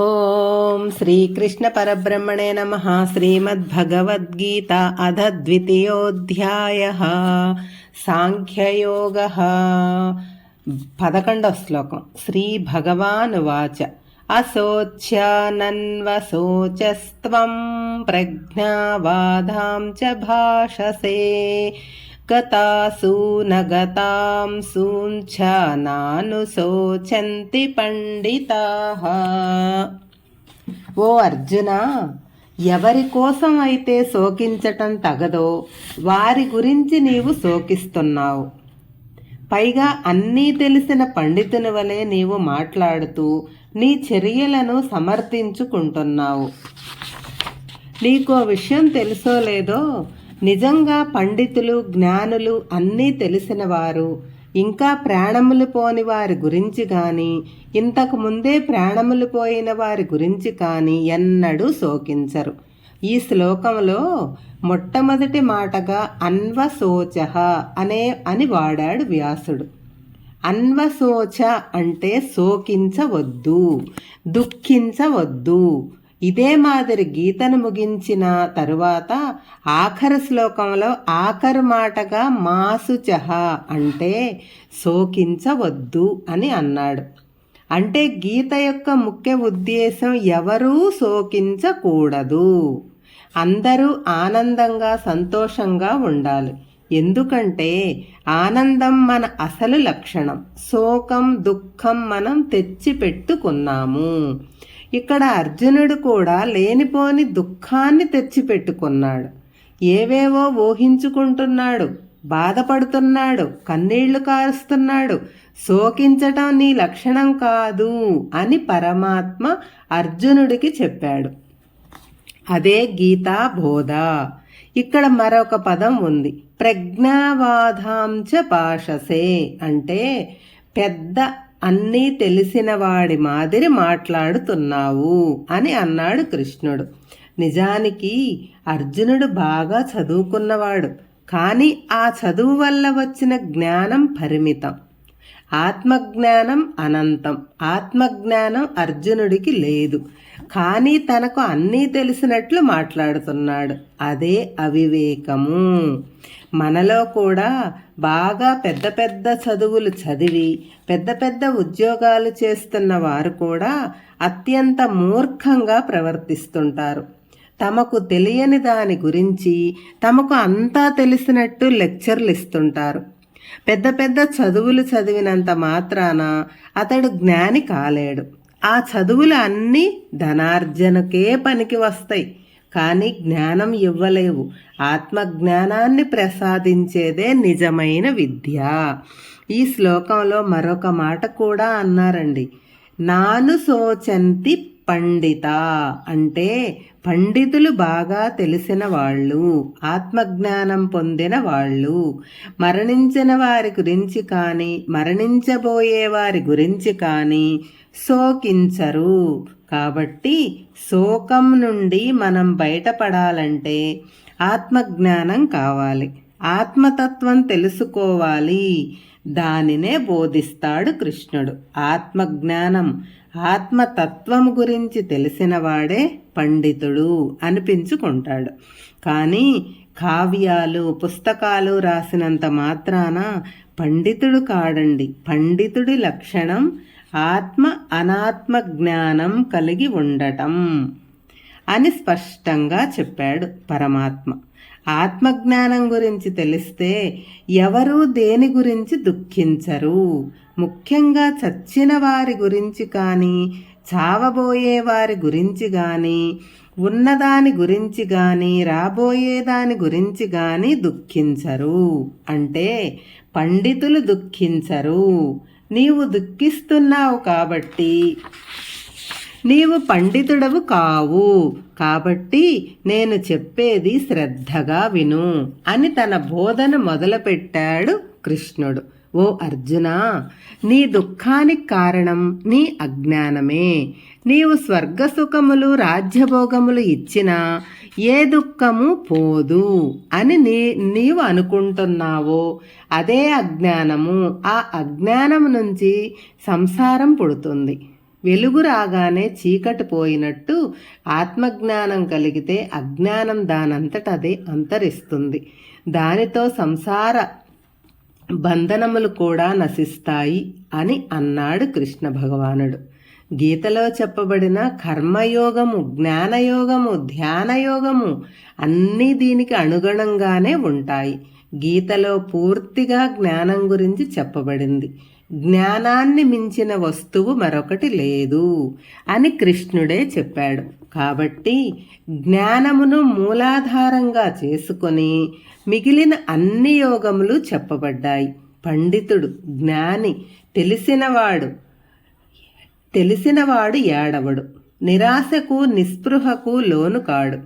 ॐ श्रीकृष्णपरब्रह्मणे नमः। श्रीमद्भगवद्गीता अध द्वितीयोऽध्यायः। साङ्ख्ययोगः। पदकण्डः श्लोकं श्रीभगवानुवाच। असोच्यानन्वशोचस्त्वं प्रज्ञावादां च भाषसे। భాషసే గతాసు పండితాః. సూంచ ఓ అర్జున ఎవరి కోసం అయితే శోకించటం తగదో వారి గురించి నీవు శోకిస్తున్నావు. పైగా అన్నీ తెలిసిన పండితుని వలె నీవు మాట్లాడుతూ నీ చర్యలను సమర్థించుకుంటున్నావు. నీకో విషయం తెలుసో లేదో నిజంగా పండితులు జ్ఞానులు అన్నీ తెలిసిన వారు. ఇంకా ప్రాణములు పోని వారి గురించి కానీ ఇంతకు ముందే ప్రాణములు పోయిన వారి గురించి కానీ ఎన్నడూ శోకించరు. ఈ శ్లోకంలో మొట్టమొదటి మాటగా అన్వశోచ అనే అని వాడాడు వ్యాసుడు. అన్వశోచ అంటే శోకించవద్దు దుఃఖించవద్దు. ఇదే మాదిరి గీతను ముగించిన తరువాత ఆఖరు శ్లోకంలో ఆఖరు మాటగా మాసుచహ అంటే శోకించవద్దు అని అన్నాడు. అంటే గీత యొక్క ముఖ్య ఉద్దేశం ఎవరూ శోకించకూడదు. అందరూ ఆనందంగా సంతోషంగా ఉండాలి. ఎందుకంటే ఆనందం మన అసలు లక్షణం. శోకం దుఃఖం మనం తెచ్చిపెట్టుకున్నాము. ఇక్కడ అర్జునుడు కూడా లేనిపోని దుఃఖాన్ని తెచ్చిపెట్టుకున్నాడు. ఏవేవో ఊహించుకుంటున్నాడు బాధపడుతున్నాడు కన్నీళ్ళు కారుస్తున్నాడు శోకించటం నీ లక్షణం కాదు అని పరమాత్మ అర్జునుడికి చెప్పాడు. అదే గీతా బోధ. ఇక్కడ మరొక పదం ఉంది. ప్రజ్ఞావాధాంచ పాషసే అంటే పెద్ద అన్నీ తెలిసిన వాడి మాదిరి మాట్లాడుతున్నావు అని అన్నాడు కృష్ణుడు. నిజానికి అర్జునుడు బాగా చదువుకున్నవాడు. కానీ ఆ చదువు వల్ల వచ్చిన జ్ఞానం పరిమితం. ఆత్మజ్ఞానం అనంతం. ఆత్మజ్ఞానం అర్జునుడికి లేదు. కానీ తనకు అన్నీ తెలిసినట్లు మాట్లాడుతున్నాడు. అదే అవివేకము. మనలో కూడా బాగా పెద్ద పెద్ద చదువులు చదివి పెద్ద పెద్ద ఉద్యోగాలు చేస్తున్న వారు కూడా అత్యంత మూర్ఖంగా ప్రవర్తిస్తుంటారు. తమకు తెలియని దాని గురించి తమకు అంతా తెలిసినట్టు లెక్చర్లు ఇస్తుంటారు. పెద్ద పెద్ద చదువులు చదివినంత మాత్రాన అతడు జ్ఞాని కాలేడు. ఆ చదువులు అన్నీ ధనార్జనకే పనికి వస్తాయి. కానీ జ్ఞానం ఇవ్వలేవు. ఆత్మజ్ఞానాన్ని ప్రసాదించేదే నిజమైన విద్య. ఈ శ్లోకంలో మరొక మాట కూడా అన్నారండి. నాను సోచంతి పండిత అంటే పండితులు బాగా తెలిసిన వాళ్ళు ఆత్మజ్ఞానం పొందిన వాళ్ళు. మరణించిన వారి గురించి కానీ మరణించబోయే వారి గురించి కానీ శోకించరు. కాబట్టి శోకం నుండి మనం బయటపడాలంటే ఆత్మజ్ఞానం కావాలి. ఆత్మతత్వం తెలుసుకోవాలి. దానినే బోధిస్తాడు కృష్ణుడు. ఆత్మజ్ఞానం ఆత్మతత్వం గురించి తెలిసినవాడే పండితుడు అనిపించుకుంటాడు. కానీ కావ్యాలు పుస్తకాలు రాసినంత మాత్రాన పండితుడు కాడండి. పండితుడి లక్షణం ఆత్మ అనాత్మ జ్ఞానం కలిగి ఉండటం అని స్పష్టంగా చెప్పాడు పరమాత్మ. ఆత్మజ్ఞానం గురించి తెలిస్తే ఎవరూ దేని గురించి దుఃఖించరు. ముఖ్యంగా చచ్చిన వారి గురించి కానీ చావబోయే వారి గురించి కానీ ఉన్నదాని గురించి కానీ రాబోయేదాని గురించి కానీ దుఃఖించరు. అంటే పండితులు దుఃఖించరు. నీవు దుఃఖిస్తున్నావు కాబట్టి నీవు పండితుడవు కావు. కాబట్టి నేను చెప్పేది శ్రద్ధగా విను అని తన బోధన మొదలుపెట్టాడు కృష్ణుడు. ఓ అర్జున నీ దుఃఖానికి కారణం నీ అజ్ఞానమే. నీవు స్వర్గసుఖములు రాజ్యభోగములు ఇచ్చినా ఏ దుఃఖము పోదు అని నీ నీవు అనుకుంటున్నావో అదే అజ్ఞానము. ఆ అజ్ఞానం నుంచి సంసారం పుడుతుంది. వెలుగు రాగానే చీకటి పోయినట్టు ఆత్మజ్ఞానం కలిగితే అజ్ఞానం దానంతట అదే అంతరిస్తుంది. దానితో సంసార బంధనములు కూడా నశిస్తాయి అని అన్నాడు కృష్ణ భగవానుడు. గీతలో చెప్పబడిన కర్మయోగము జ్ఞానయోగము ధ్యానయోగము అన్నీ దీనికి అనుగుణంగానే ఉంటాయి. గీతలో పూర్తిగా జ్ఞానం గురించి చెప్పబడింది. జ్ఞానాన్ని మించిన వస్తువు మరొకటి లేదు అని కృష్ణుడే చెప్పాడు. కాబట్టి జ్ఞానమును మూలాధారంగా చేసుకొని మిగిలిన అన్ని యోగములు చెప్పబడ్డాయి. పండితుడు జ్ఞాని తెలిసినవాడు తెలిసినవాడు ఏడవడు. నిరాశకు నిస్పృహకు లోను కాడు.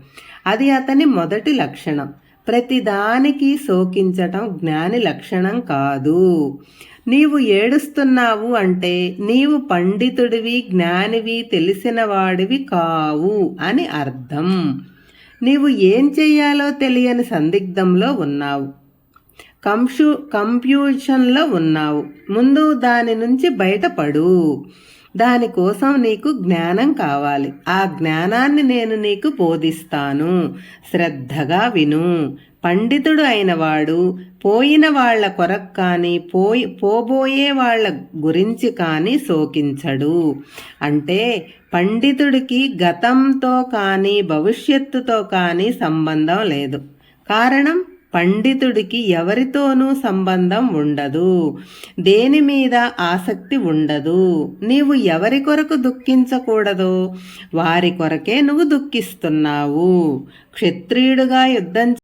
అది అతని మొదటి లక్షణం. ప్రతిదానికి శోకించటం జ్ఞాని లక్షణం కాదు. నీవు ఏడుస్తున్నావు అంటే నీవు పండితుడివి జ్ఞానివి తెలిసినవాడివి కావు అని అర్థం. నీవు ఏం చేయాలో తెలియని సందిగ్ధంలో ఉన్నావు. కంప్యూ కంప్యూషన్లో ఉన్నావు. ముందు దాని నుంచి బయటపడు. దానికోసం నీకు జ్ఞానం కావాలి. ఆ జ్ఞానాన్ని నేను నీకు బోధిస్తాను. శ్రద్ధగా విను. పండితుడు అయినవాడు పోయిన వాళ్ళ కొరకు కానీ పోయి పోబోయే వాళ్ళ గురించి కానీ శోకించడు. అంటే పండితుడికి గతంతో కానీ భవిష్యత్తుతో కానీ సంబంధం లేదు. కారణం పండితుడికి ఎవరితోనూ సంబంధం ఉండదు. దేని మీద ఆసక్తి ఉండదు. నీవు ఎవరి కొరకు దుఃఖించకూడదు? వారి కొరకే నువ్వు దుఃఖిస్తున్నావు. క్షత్రియుడుగా యుద్ధం